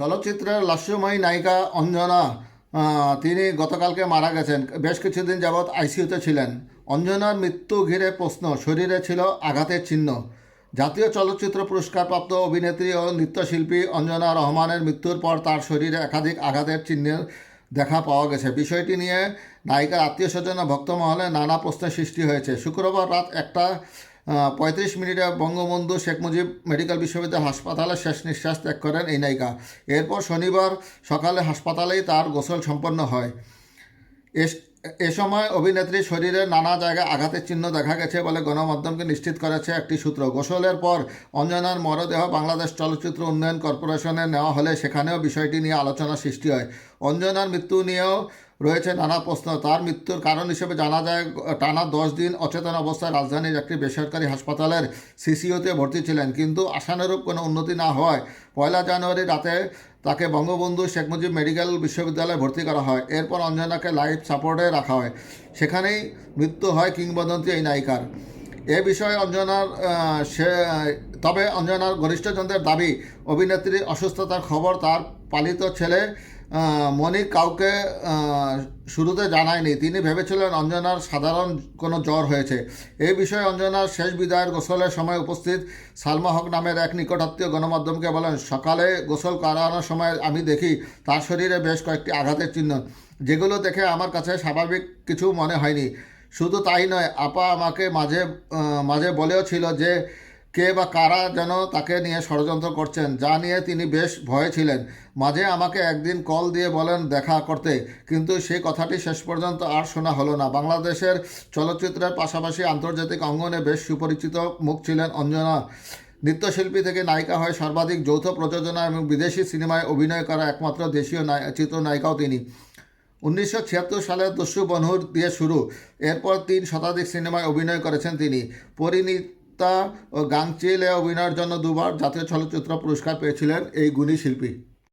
চলচ্চিত্রের লাস্যময়ী নায়িকা অঞ্জনা তিনি গতকালকে মারা গেছেন। বেশ কিছুদিন যাবৎ আইসিইউতে ছিলেন। অঞ্জনার মৃত্যু ঘিরে প্রশ্ন, শরীরে ছিল আঘাতের চিহ্ন। জাতীয় চলচ্চিত্র পুরস্কারপ্রাপ্ত অভিনেত্রী ও নৃত্যশিল্পী অঞ্জনা রহমানের মৃত্যুর পর তার শরীরে একাধিক আঘাতের চিহ্নের দেখা পাওয়া গেছে। বিষয়টি নিয়ে নায়িকার আত্মীয় স্বজন ভক্তমহলে নানা প্রশ্নের সৃষ্টি হয়েছে। শুক্রবার রাত একটা পঁয়ত্রিশ মিনিটে বঙ্গবন্ধু শেখ মুজিব মেডিকেল বিশ্ববিদ্যালয় হাসপাতালে শেষ নিঃশ্বাস ত্যাগ করেন এই নায়িকা। এরপর শনিবার সকালে হাসপাতালেই তার গোসল সম্পন্ন হয়। এস- এ সময় অভিনেত্রীর শরীরে নানা জায়গায় আঘাতের চিহ্ন দেখা গেছে বলে গণমাধ্যমকে নিশ্চিত করেছে একটি সূত্র। গোসলের পর অঞ্জনার মরদেহ বাংলাদেশ চলচ্চিত্র উন্নয়ন কর্পোরেশনে নেওয়া হলে সেখানেও বিষয়টি নিয়ে আলোচনা সৃষ্টি হয়। অঞ্জনার মৃত্যু নিয়েও রয়েছে নানা প্রশ্ন। তার মৃত্যুর কারণ হিসেবে জানা যায়, টানা দশ দিন অচেতন অবস্থায় রাজধানীর একটি বেসরকারি হাসপাতালের সিসিওতে ভর্তি ছিলেন। কিন্তু আশানুরূপ কোনো উন্নতি না হওয়ায় পয়লা জানুয়ারি রাতে তাকে বঙ্গবন্ধু শেখ মুজিব মেডিকেল বিশ্ববিদ্যালয়ে ভর্তি করা হয়। এরপর অঞ্জনাকে লাইফ সাপোর্টে রাখা হয়। সেখানেই মৃত্যু হয় কিংবদন্তি এই নায়িকার। এ বিষয়ে অঞ্জনার সে, তবে অঞ্জনার ঘনিষ্ঠজনদের দাবি অভিনেত্রীর অসুস্থতার খবর তার পালিত ছেলে মনিক কাউকে শুরুতে জানায়নি। তিনি ভেবেছিলেন অঞ্জনার সাধারণ কোনো জ্বর হয়েছে। এই বিষয়ে অঞ্জনার শেষ বিদায়ের গোসলের সময় উপস্থিত সালমা হক নামের এক নিকটাত্মীয় গণমাধ্যমকে বলেন, সকালে গোসল করানোর সময় আমি দেখি তার শরীরে বেশ কয়েকটি আঘাতের চিহ্ন। যেগুলো দেখে আমার কাছে স্বাভাবিক কিছু মনে হয়নি। শুধু তাই নয়, আপা আমাকে মাঝে মাঝে বলেও ছিল যে কে বা কারা যেন তাকে নিয়ে ষড়যন্ত্র করছেন, যা নিয়ে তিনি বেশ ভয়ে ছিলেন। মাঝে আমাকে একদিন কল দিয়ে বলেন দেখা করতে, কিন্তু সেই কথাটি শেষ পর্যন্ত আর শোনা হলো না। বাংলাদেশের চলচ্চিত্রের পাশাপাশি আন্তর্জাতিক অঙ্গনে বেশ সুপরিচিত মুখ ছিলেন অঞ্জনা। নৃত্যশিল্পী থেকে নায়িকা হয়ে সর্বাধিক যৌথ প্রযোজনা এবং বিদেশি সিনেমায় অভিনয় করা একমাত্র দেশীয় নায়- চিত্রনায়িকাও তিনি। উনিশশো ছিয়াত্তর সালে দস্যু বনহুর দিয়ে শুরু। এরপর তিন শতাধিক সিনেমায় অভিনয় করেছেন তিনি। পরিণীতা ও গাংচিলে অভিনয়ের জন্য দুবার জাতীয় চলচ্চিত্র পুরস্কার পেয়েছিলেন এই গুণী শিল্পী।